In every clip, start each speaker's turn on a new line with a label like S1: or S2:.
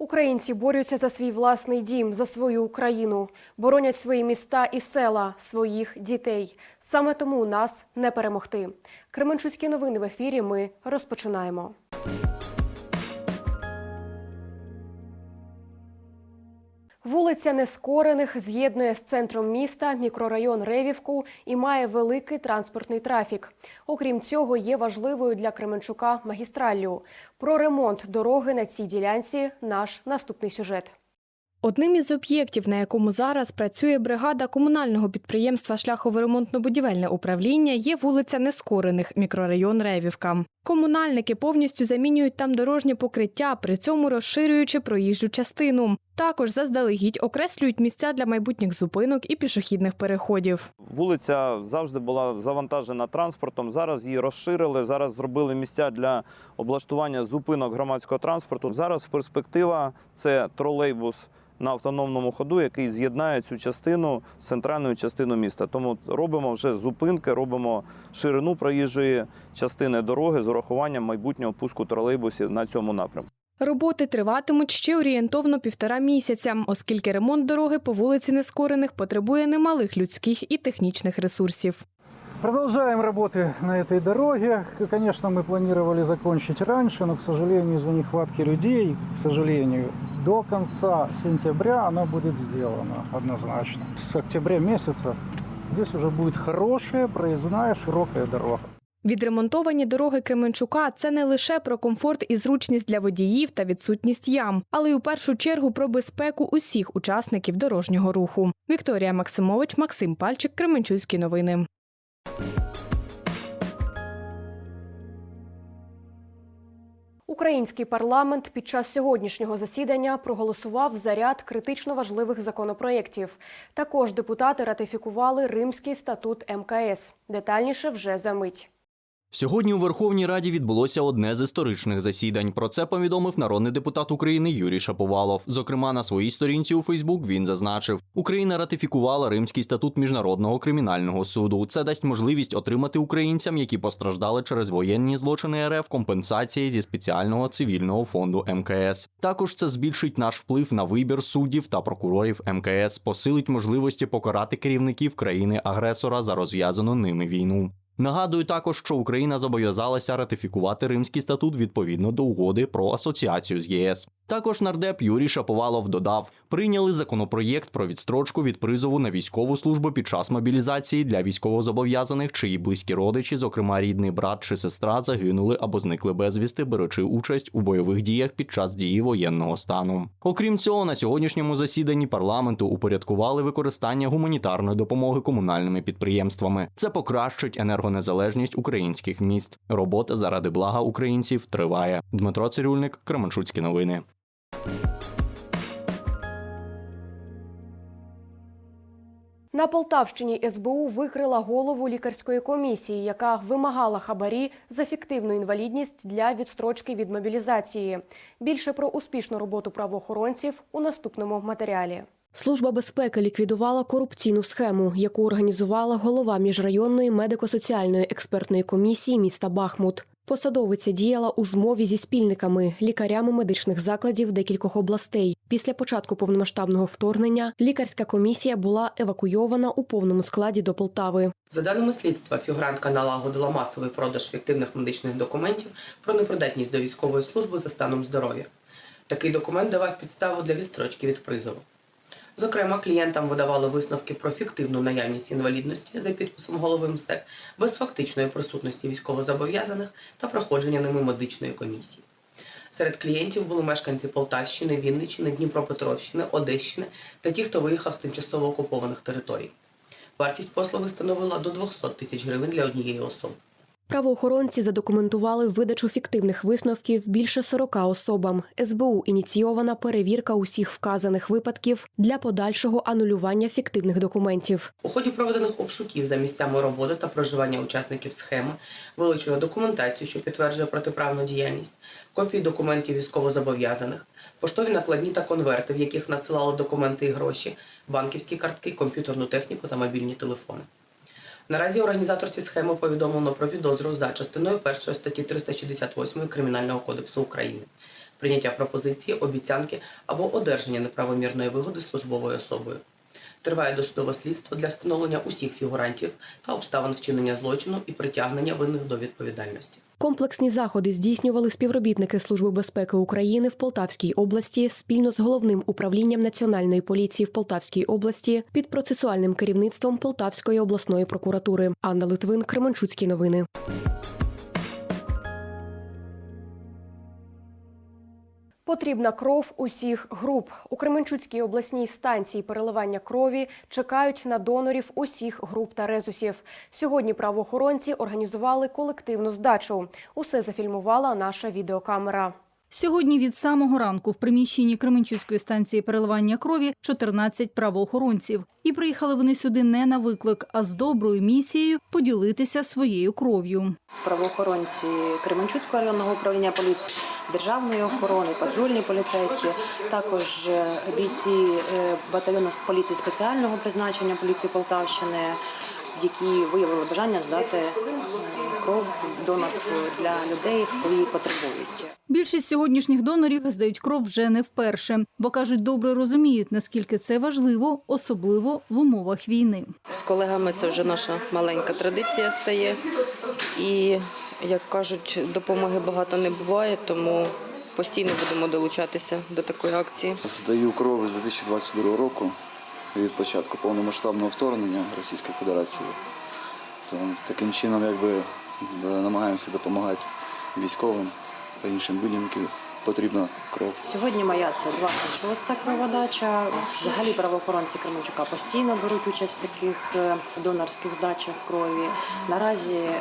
S1: Українці борються за свій власний дім, за свою Україну, боронять свої міста і села, своїх дітей. Саме тому нас не перемогти. Кременчуцькі новини в ефірі. Ми розпочинаємо. Вулиця Нескорених з'єднує з центром міста мікрорайон Ревівку і має великий транспортний трафік. Окрім цього, є важливою для Кременчука магістраллю. Про ремонт дороги на цій ділянці наш наступний сюжет.
S2: Одним із об'єктів, на якому зараз працює бригада комунального підприємства Шляхово-ремонтно-будівельне управління, є вулиця Нескорених, мікрорайон Ревівка. Комунальники повністю замінюють там дорожнє покриття, при цьому розширюючи проїжджу частину. Також заздалегідь окреслюють місця для майбутніх зупинок і пішохідних переходів.
S3: Вулиця завжди була завантажена транспортом. Зараз її розширили. Зараз зробили місця для облаштування зупинок громадського транспорту. Зараз перспектива це тролейбус на автономному ходу, який з'єднає цю частину з центральною частиною міста. Тому робимо вже зупинки, робимо ширину проїжджої частини дороги з урахуванням майбутнього пуску тролейбусів на цьому напрямку.
S2: Роботи триватимуть ще орієнтовно півтора місяця, оскільки ремонт дороги по вулиці Нескорених потребує немалих людських і технічних ресурсів.
S4: Продолжаем работы на этой дороге. Конечно, мы планировали закончить раньше, но, к сожалению, из-за нехватки людей, к сожалению, до конца сентября она будет сделана однозначно. С октября месяца здесь уже будет хорошая проездная широкая дорога.
S2: Відремонтовані дороги Кременчука це не лише про комфорт і зручність для водіїв та відсутність ям, але й у першу чергу про безпеку усіх учасників дорожнього руху. Вікторія Максимович, Максим Пальчик, Кременчуцькі новини.
S1: Український парламент під час сьогоднішнього засідання проголосував за ряд критично важливих законопроєктів. Також депутати ратифікували Римський статут МКС. Детальніше вже за мить.
S5: Сьогодні у Верховній Раді відбулося одне з історичних засідань. Про це повідомив народний депутат України Юрій Шаповалов. Зокрема, на своїй сторінці у Фейсбук він зазначив, Україна ратифікувала Римський статут міжнародного кримінального суду. Це дасть можливість отримати українцям, які постраждали через воєнні злочини РФ, компенсації зі спеціального цивільного фонду МКС. Також це збільшить наш вплив на вибір суддів та прокурорів МКС, посилить можливості покарати керівників країни-агресора за розв'язану ними війну. Нагадую також, що Україна зобов'язалася ратифікувати Римський статут відповідно до угоди про асоціацію з ЄС. Також нардеп Юрій Шаповалов додав: прийняли законопроєкт про відстрочку від призову на військову службу під час мобілізації для військовозобов'язаних, чиї близькі родичі, зокрема рідний брат чи сестра, загинули або зникли безвісти, беручи участь у бойових діях під час дії воєнного стану. Окрім цього, на сьогоднішньому засіданні парламенту упорядкували використання гуманітарної допомоги комунальними підприємствами. Це покращить енергонезалежність українських міст. Робота заради блага українців триває. Дмитро Цирюльник, Кременчуцькі новини.
S1: На Полтавщині СБУ викрила голову лікарської комісії, яка вимагала хабарі за фіктивну інвалідність для відстрочки від мобілізації. Більше про успішну роботу правоохоронців у наступному матеріалі. Служба безпеки ліквідувала корупційну схему, яку організувала голова міжрайонної медико-соціальної експертної комісії міста Бахмут. Посадовиця діяла у змові зі спільниками, лікарями медичних закладів декількох областей. Після початку повномасштабного вторгнення лікарська комісія була евакуйована у повному складі до Полтави.
S6: За даними слідства, фігурантка налагодила масовий продаж фіктивних медичних документів про непридатність до військової служби за станом здоров'я. Такий документ давав підставу для відстрочки від призову. Зокрема, клієнтам видавали висновки про фіктивну наявність інвалідності за підписом голови МСЕК без фактичної присутності військовозобов'язаних та проходження ними медичної комісії. Серед клієнтів були мешканці Полтавщини, Вінниччини, Дніпропетровщини, Одещини та ті, хто виїхав з тимчасово окупованих територій. Вартість послуги становила до 200 тисяч гривень для однієї особи.
S1: Правоохоронці задокументували видачу фіктивних висновків більше 40 особам. СБУ ініційована перевірка усіх вказаних випадків для подальшого анулювання фіктивних документів.
S6: У ході проведених обшуків за місцями роботи та проживання учасників схеми вилучено документацію, що підтверджує протиправну діяльність, копії документів військовозобов'язаних, поштові накладні та конверти, в яких надсилали документи і гроші, банківські картки, комп'ютерну техніку та мобільні телефони. Наразі організаторці схеми повідомлено про підозру за частиною 1 статті 368 Кримінального кодексу України. прийняття пропозиції, обіцянки або одержання неправомірної вигоди службовою особою. Триває досудове слідство для встановлення усіх фігурантів та обставин вчинення злочину і притягнення винних до відповідальності.
S1: Комплексні заходи здійснювали співробітники Служби безпеки України в Полтавській області спільно з головним управлінням Національної поліції в Полтавській області під процесуальним керівництвом Полтавської обласної прокуратури. Анна Литвин, Кременчуцькі новини. Потрібна кров усіх груп. У Кременчуцькій обласній станції переливання крові чекають на донорів усіх груп та резусів. Сьогодні правоохоронці організували колективну здачу. Усе зафільмувала наша відеокамера.
S7: Сьогодні від самого ранку в приміщенні Кременчуцької станції переливання крові 14 правоохоронців. І приїхали вони сюди не на виклик, а з доброю місією поділитися своєю кров'ю.
S8: правоохоронці Кременчуцького районного управління поліції, державної охорони, патрульні поліцейські, також е, бійці е, батальйону поліції спеціального призначення поліції Полтавщини, які виявили бажання здати е, кров донорську для людей, хто її потребують.
S7: Більшість сьогоднішніх донорів здають кров вже не вперше, бо кажуть, добре розуміють, наскільки це важливо, особливо в умовах війни.
S9: З колегами це вже наша маленька традиція стає. І, як кажуть, допомоги багато не буває, тому постійно будемо долучатися до такої акції.
S10: Здаю кров з 2022 року від початку повномасштабного вторгнення Російської Федерації. То таким чином якби е, намагаємося допомагати військовим та іншим людям, які потрібна кров.
S8: Сьогодні моя це 26-та кроводача. Взагалі правоохоронці Кременчука постійно беруть участь в таких е, донорських здачах крові. Наразі е,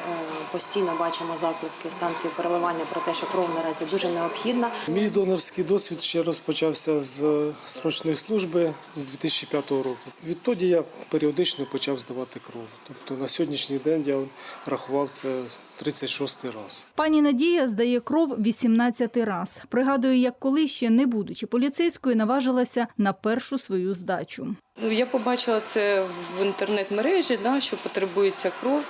S8: постійно бачимо заклики станції переливання про те, що кров наразі дуже необхідна.
S11: Мій донорський досвід ще розпочався з е, срочної служби з 2005 року. Відтоді я періодично почав здавати кров. Тобто на сьогоднішній день я рахував це 36 раз.
S7: Пані Надія здає кров 18 раз. Пригадую, як коли ще не будучи поліцейською, наважилася на першу свою здачу.
S9: Ну, Я побачила це в інтернет-мережі, да, що потребується кров.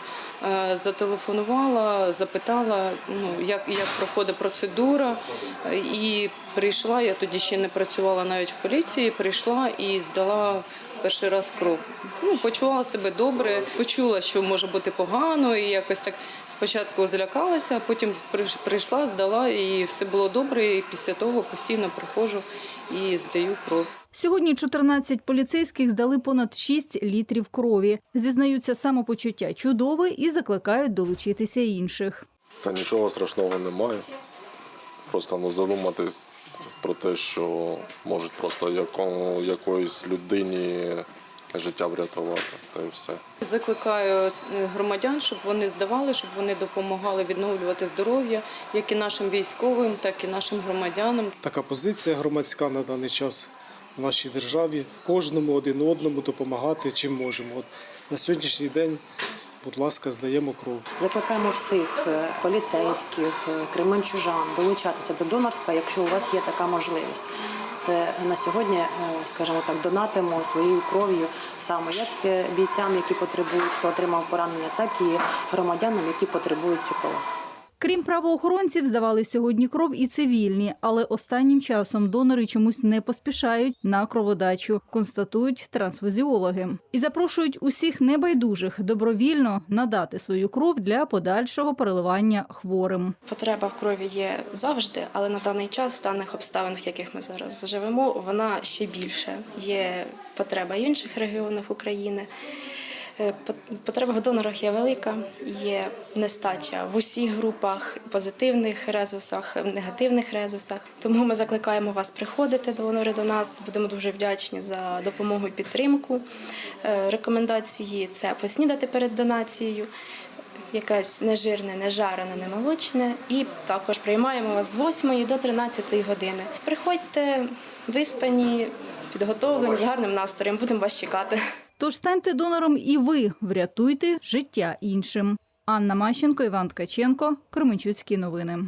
S9: Е, Зателефонувала, запитала, ну, як, як проходить процедура. І прийшла, я тоді ще не працювала навіть в поліції, прийшла і здала перший раз кров. Ну, почувала себе добре, почула, що може бути погано, і якось так спочатку злякалася, а потім прийшла, здала, і все було добре. І після того постійно приходжу і здаю кров.
S7: Сьогодні 14 поліцейських здали понад 6 літрів крові. Зізнаються, самопочуття чудове і закликають долучитися інших.
S12: Та нічого страшного немає. Просто ну, задуматись про те, що можуть просто якому, якоїсь людині життя врятувати, та й все.
S9: Закликаю е, громадян, щоб вони здавали, щоб вони допомагали відновлювати здоров'я як і нашим військовим, так і нашим громадянам.
S11: Така позиція громадська на даний час в нашій державі. Кожному один одному допомагати чим можемо. От на сьогоднішній день, будь ласка, здаємо кров.
S8: Закликаємо всіх е, поліцейських, е, кременчужан долучатися до донорства, якщо у вас є така можливість. Це на сьогодні, е, скажімо так, донатимо своєю кров'ю саме як бійцям, які потребують, хто отримав поранення, так і громадянам, які потребують цю кров.
S7: Крім правоохоронців, здавали сьогодні кров і цивільні, але останнім часом донори чомусь не поспішають на кроводачу, констатують трансфузіологи. І запрошують усіх небайдужих добровільно надати свою кров для подальшого переливання хворим.
S13: Потреба в крові є завжди, але на даний час, в даних обставинах, в яких ми зараз живемо, вона ще більше. Є потреба інших регіонах України. Е, Потреба в донорах є велика, є нестача в усіх групах, позитивних резусах, негативних резусах. Тому ми закликаємо вас приходити донори до нас. Будемо дуже вдячні за допомогу і підтримку. Е, Рекомендації це поснідати перед донацією якесь нежирне, не жарене, не. І також приймаємо вас з 8 до 13 години. Приходьте виспані, підготовлені, з гарним настроєм. Будемо вас чекати.
S7: Тож станьте донором і ви врятуйте життя іншим. Анна Мащенко, Іван Ткаченко, Кременчуцькі новини.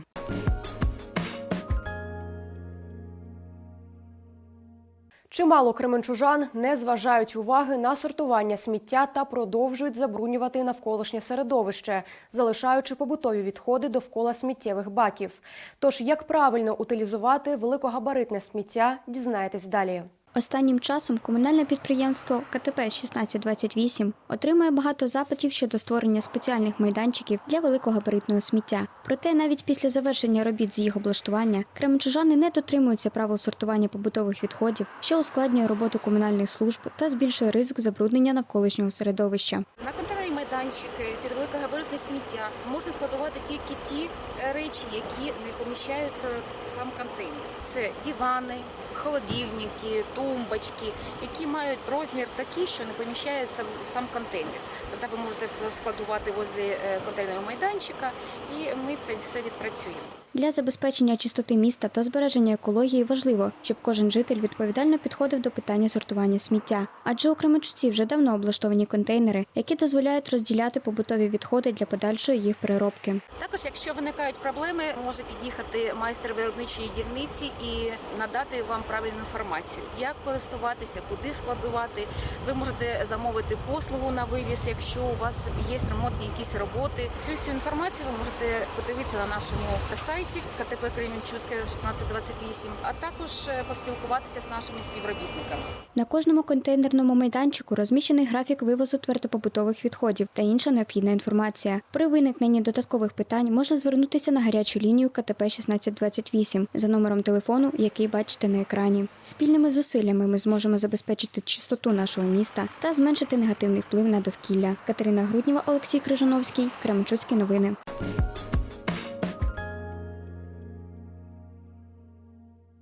S1: Чимало кременчужан не зважають уваги на сортування сміття та продовжують забруднювати навколишнє середовище, залишаючи побутові відходи довкола сміттєвих баків. Тож, як правильно утилізувати великогабаритне сміття, дізнаєтесь далі.
S14: Останнім часом комунальне підприємство КТП 1628 отримує багато запитів щодо створення спеціальних майданчиків для великогабаритного сміття. Проте навіть після завершення робіт з їх облаштування кременчужани не дотримуються правил сортування побутових відходів, що ускладнює роботу комунальних служб та збільшує ризик забруднення навколишнього середовища.
S15: На контейнері майданчики під великогабаритне сміття можна складувати тільки ті е, речі, які не поміщаються в сам контейнер. Це дивани, холодильники, тумбочки, які мають розмір такий, що не поміщається в сам контейнер. Тоді ви можете складувати возле е, контейнерного майданчика, і ми це все відпрацюємо.
S14: Для забезпечення чистоти міста та збереження екології важливо, щоб кожен житель відповідально підходив до питання сортування сміття. Адже у Кременчуці вже давно облаштовані контейнери, які дозволяють розділяти побутові відходи для подальшої їх переробки.
S15: Також, якщо виникають проблеми, може під'їхати майстер виробничої дільниці і надати вам правильну інформацію, як користуватися, куди складувати. Ви можете замовити послугу на вивіз, якщо у вас є ремонтні якісь роботи. Цю всю інформацію ви можете подивитися на нашому сайті КТП Кремінчуцьке 1628, а також е, поспілкуватися з нашими співробітниками.
S14: На кожному контейнерному майданчику розміщений графік вивозу твердопобутових відходів та інша необхідна інформація. При виникненні додаткових питань можна звернутися на гарячу лінію КТП 1628 за номером телефону, який бачите на екрані. Спільними зусиллями ми зможемо забезпечити чистоту нашого міста та зменшити негативний вплив на довкілля. Катерина Грудніва, Олексій Крижановський, Кременчуцькі новини.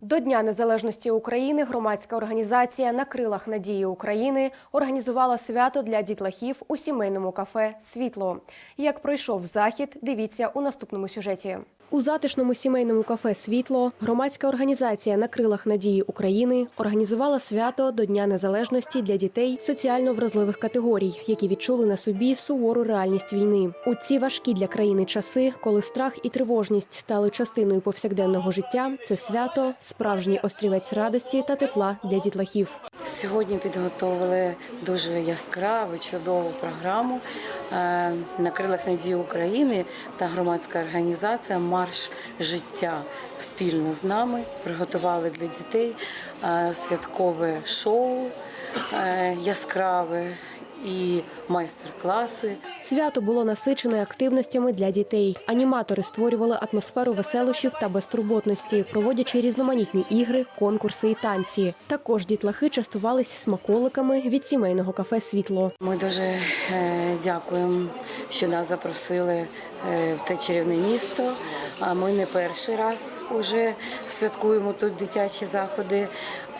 S1: До Дня Незалежності України громадська організація на крилах надії України організувала свято для дітлахів у сімейному кафе Світло. Як пройшов захід, дивіться у наступному сюжеті. У затишному сімейному кафе Світло громадська організація на крилах надії України організувала свято до Дня Незалежності для дітей соціально вразливих категорій, які відчули на собі сувору реальність війни. У ці важкі для країни часи, коли страх і тривожність стали частиною повсякденного життя, це свято справжній острівець радості та тепла для дітлахів.
S16: Сьогодні підготовили дуже яскраву, чудову програму на крилах надії України та громадська організація Марш життя спільно з нами приготували для дітей е, святкове шоу е, яскраве і майстер-класи.
S1: Свято було насичене активностями для дітей. Аніматори створювали атмосферу веселощів та безтурботності, проводячи різноманітні ігри, конкурси і танці. Також дітлахи частувались смаколиками від сімейного кафе Світло.
S16: Ми дуже е, дякуємо, що нас запросили е, в це чарівне місто. А ми не перший раз вже святкуємо тут дитячі заходи.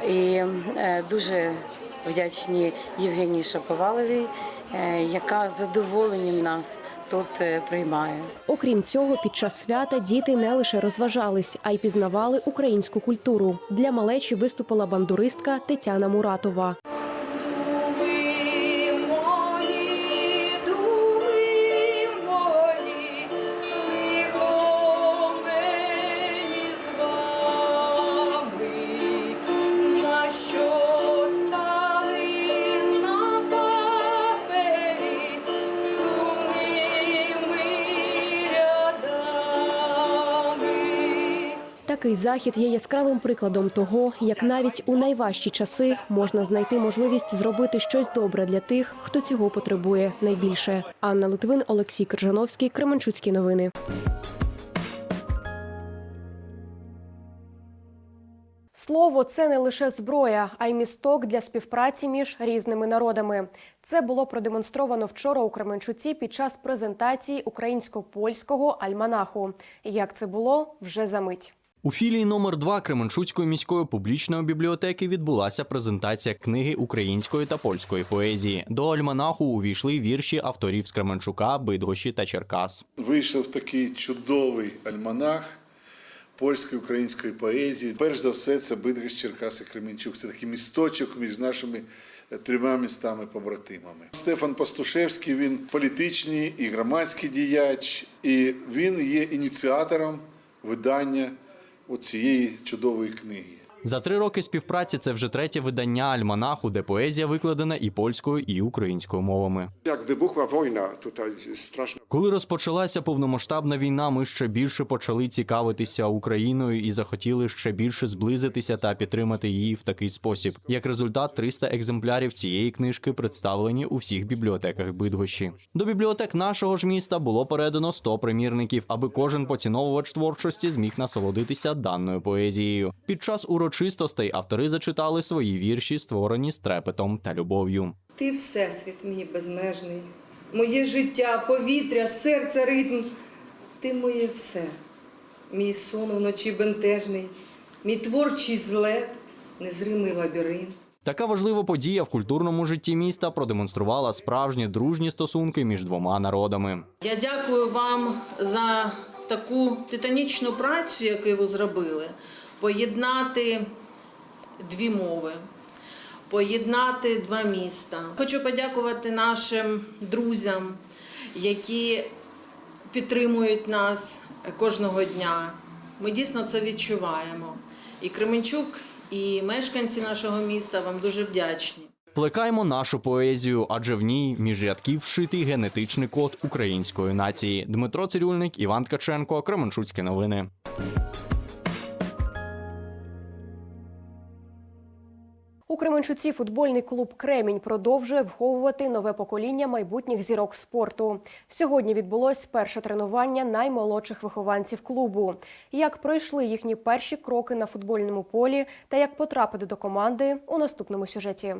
S16: І е, дуже вдячні Євгенії Шаповаловій, е, яка з задоволенням нас тут е, приймає.
S1: Окрім цього, під час свята діти не лише розважались, а й пізнавали українську культуру. Для малечі виступила бандуристка Тетяна Муратова. Такий захід є яскравим прикладом того, як навіть у найважчі часи можна знайти можливість зробити щось добре для тих, хто цього потребує найбільше. Анна Литвин, Олексій Крижановський, Кременчуцькі новини. Слово це не лише зброя, а й місток для співпраці між різними народами. Це було продемонстровано вчора у Кременчуці під час презентації українсько-польського альманаху. Як це було вже за мить.
S5: У філії номер 2 Кременчуцької міської публічної бібліотеки відбулася презентація книги української та польської поезії. До альманаху увійшли вірші авторів з Кременчука, Бидгощі та Черкас.
S17: Вийшов такий чудовий альманах польської української поезії. Перш за все, це Бидгощ, Черкас і Кременчук. Це такий місточок між нашими е, трьома містами-побратимами. Стефан Пастушевський він політичний і громадський діяч, і він є ініціатором видання цієї чудової книги.
S5: За три роки співпраці це вже третє видання альманаху, де поезія викладена і польською, і українською мовами.
S18: Jak wybuchła wojna, tutaj straszna
S5: Коли розпочалася повномасштабна війна, ми ще більше почали цікавитися Україною і захотіли ще більше зблизитися та підтримати її в такий спосіб. Як результат, 300 екземплярів цієї книжки представлені у всіх бібліотеках Бидгощі. До бібліотек нашого ж міста було передано 100 примірників, аби кожен поціновувач творчості зміг насолодитися даною поезією. Під час урочистостей автори зачитали свої вірші, створені з трепетом та любов'ю.
S19: Ти всесвіт мій безмежний, моє життя, повітря, серце, ритм. Ти моє все, мій сон вночі бентежний, мій творчий злет, незримий лабіринт.
S5: Така важлива подія в культурному житті міста продемонструвала справжні дружні стосунки між двома народами.
S20: Я дякую вам за таку титанічну працю, яку ви зробили. Поєднати дві мови, поєднати два міста. Хочу подякувати нашим друзям, які підтримують нас кожного дня. Ми дійсно це відчуваємо. І Кременчук, і мешканці нашого міста вам дуже вдячні.
S5: Плекаємо нашу поезію, адже в ній між рядків вшитий генетичний код української нації. Дмитро Цирюльник, Іван Ткаченко, Кременчуцькі новини.
S1: Кременчуці футбольний клуб Кремінь продовжує вховувати нове покоління майбутніх зірок спорту. Сьогодні відбулось перше тренування наймолодших вихованців клубу. Як пройшли їхні перші кроки на футбольному полі та як потрапити до команди у наступному сюжеті.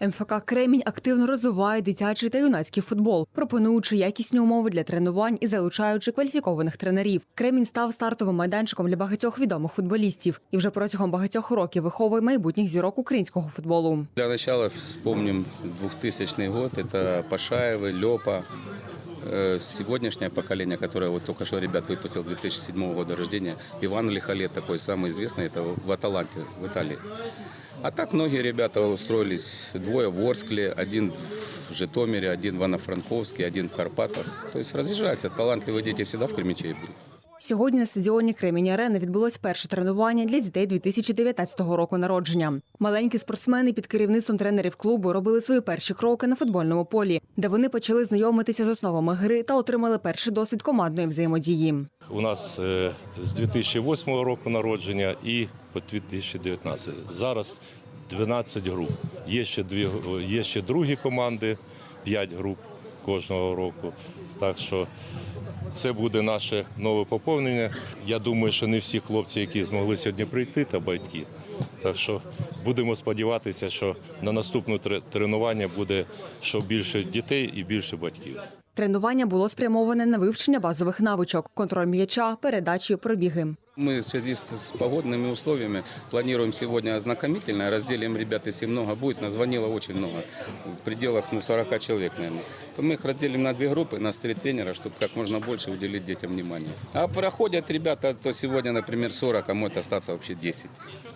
S21: МФК Кремінь активно розвиває дитячий та юнацький футбол, пропонуючи якісні умови для тренувань і залучаючи кваліфікованих тренерів. Кремінь став стартовим майданчиком для багатьох відомих футболістів і вже протягом багатьох років виховує майбутніх зірок українського футболу.
S22: Для начала вспомним 2000 год. Это Пашаевы, Лепа. Э, Сегодняшнее поколение, которое вот только что ребят выпустил 2007 года рождения, Иван Лихолет такой самый известный, это в Аталанте, в Италии. А так многие ребята устроились, двое в Орскле, один в Житомире, один в Ивано-Франковске, один в Карпатах. То есть разъезжаются, талантливые дети всегда в Кременчуге были.
S21: Сьогодні на стадіоні Кремінь Арени відбулось перше тренування для дітей 2019 року народження. Маленькі спортсмени під керівництвом тренерів клубу робили свої перші кроки на футбольному полі, де вони почали знайомитися з основами гри та отримали перший досвід командної взаємодії.
S23: У нас е, з 2008 року народження і по 2019. Зараз 12 груп. Є ще дві є ще другі команди, 5 груп кожного року. Так що це буде наше нове поповнення. Я думаю, що не всі хлопці, які змогли сьогодні прийти, та батьки. Так що будемо сподіватися, що на наступне тренування буде що більше дітей і більше батьків.
S21: Тренування було спрямоване на вивчення базових навичок: контроль м'яча, передачі, пробіги.
S22: Мы в связи с, погодными условиями планируем сегодня ознакомительное. Разделим ребят, если много будет. Назвонило очень много. В пределах ну, 40 человек, наверное. То мы их разделим на две группы, нас три тренера, чтобы как можно больше уделить детям внимания. А проходят ребята, то сегодня, например, 40, а может остаться вообще 10.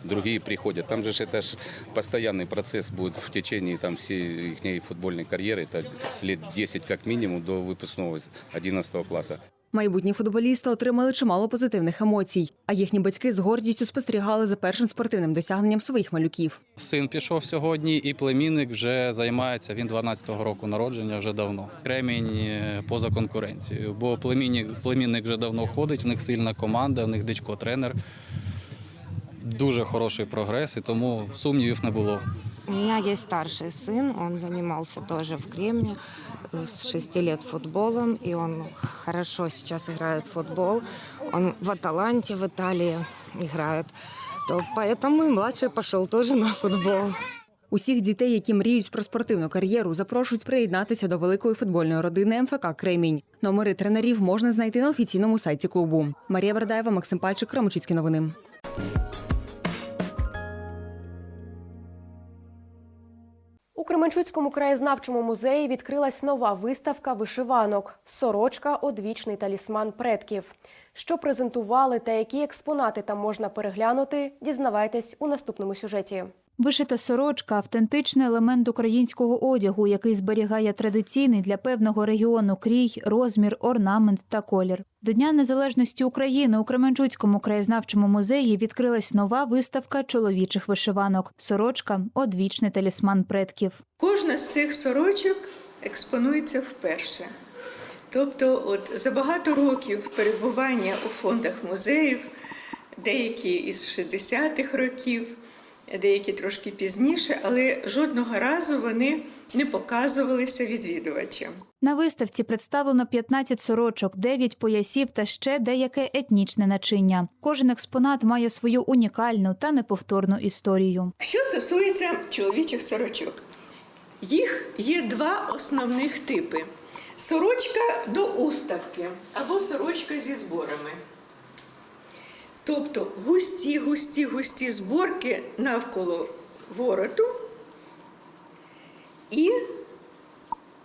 S22: Другие приходят. Там же это ж постоянный процесс будет в течение там, всей их футбольной карьеры. Это лет 10 как минимум до выпускного 11 класса.
S21: Майбутні футболісти отримали чимало позитивних емоцій, а їхні батьки з гордістю спостерігали за першим спортивним досягненням своїх малюків.
S24: Син пішов сьогодні, і племінник вже займається. Він 12-го року народження вже давно. Кремінь е, поза конкуренцією, бо племінник, племінник вже давно ходить. В них сильна команда, в них дичко тренер Дуже хороший прогрес, і тому сумнівів не було.
S25: У меня есть старший сын, он занимался тоже в Кремне э, с 6 лет футболом, и он хорошо сейчас играет в футбол. Он в Аталанте в Италии играет. То поэтому и младший пошел тоже на футбол.
S21: Усіх дітей, які мріють про спортивну кар'єру, запрошують приєднатися до великої футбольної родини МФК Кремінь. Номери тренерів можна знайти на офіційному сайті клубу. Марія Вердаєва, Максим Пальчик, Крамочицькі новини.
S1: Кременчуцькому краєзнавчому музеї відкрилась нова виставка вишиванок Сорочка одвічний талісман предків. Що презентували та які експонати там можна переглянути, дізнавайтесь у наступному сюжеті.
S26: Вишита сорочка автентичний елемент українського одягу, який зберігає традиційний для певного регіону крій, розмір, орнамент та колір. До Дня Незалежності України у Кременчуцькому краєзнавчому музеї відкрилась нова виставка чоловічих вишиванок. Сорочка одвічний талісман предків.
S27: Кожна з цих сорочок експонується вперше. Тобто, от за багато років перебування у фондах музеїв, деякі із 60-х років, деякі трошки пізніше, але жодного разу вони не показувалися відвідувачам.
S26: На виставці представлено 15 сорочок, 9 поясів та ще деяке етнічне начиння. Кожен експонат має свою унікальну та неповторну історію.
S27: Що стосується чоловічих сорочок, їх є два основних типи: сорочка до уставки або сорочка зі зборами. Тобто густі, густі, густі зборки навколо вороту і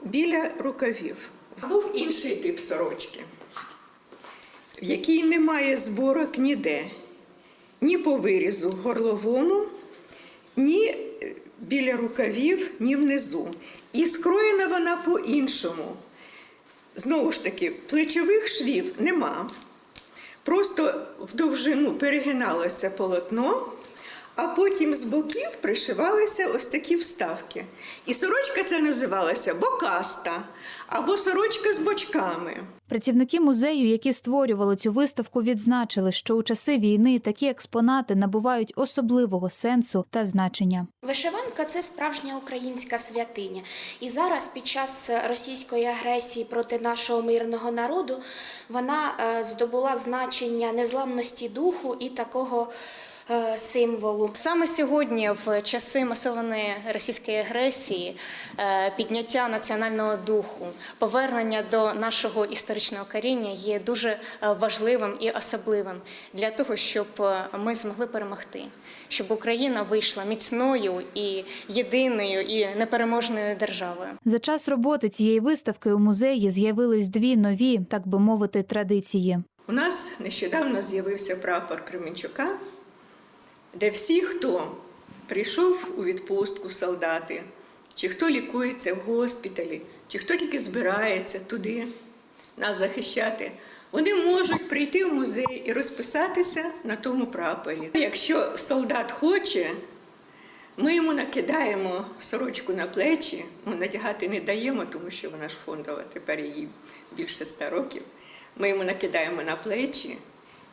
S27: біля рукавів. Був інший тип сорочки, в якій немає зборок ніде, ні по вирізу горловому, ні е, біля рукавів, ні внизу. І скроєна вона по-іншому. Знову ж таки, плечових швів нема. Просто в довжину перегиналося полотно, а потім з боків пришивалися ось такі вставки. І сорочка ця називалася бокаста або сорочка з бочками.
S26: Працівники музею, які створювали цю виставку, відзначили, що у часи війни такі експонати набувають особливого сенсу та значення.
S28: Вишиванка це справжня українська святиня. І зараз, під час російської агресії проти нашого мирного народу, вона е, здобула значення незламності духу і такого символу.
S29: Саме сьогодні, в часи масованої російської агресії, е, підняття національного духу, повернення до нашого історичного коріння є дуже е, важливим і особливим для того, щоб е, ми змогли перемогти, щоб Україна вийшла міцною і єдиною і непереможною державою.
S26: За час роботи цієї виставки у музеї з'явились дві нові, так би мовити, традиції.
S27: У нас нещодавно з'явився прапор Кременчука, де всі, хто прийшов у відпустку солдати, чи хто лікується в госпіталі, чи хто тільки збирається туди нас захищати, вони можуть прийти в музей і розписатися на тому прапорі. Якщо солдат хоче, ми йому накидаємо сорочку на плечі, ми надягати не даємо, тому що вона ж фондова, тепер їй більше ста років. Ми йому накидаємо на плечі,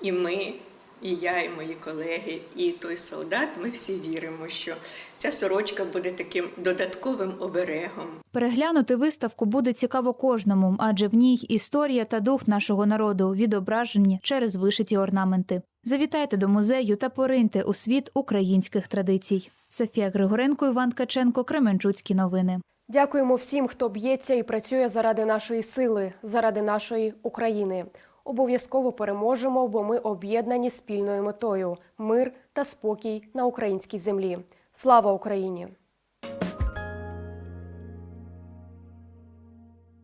S27: і ми, і я, і мої колеги, і той солдат, ми всі віримо, що ця сорочка буде таким додатковим оберегом.
S26: Переглянути виставку буде цікаво кожному, адже в ній історія та дух нашого народу відображені через вишиті орнаменти. Завітайте до музею та пориньте у світ українських традицій. Софія Григоренко, Іван Каченко, Кременчуцькі новини.
S1: Дякуємо всім, хто б'ється і працює заради нашої сили, заради нашої України. Обов'язково переможемо, бо ми об'єднані спільною метою мир та спокій на українській землі. Слава Україні!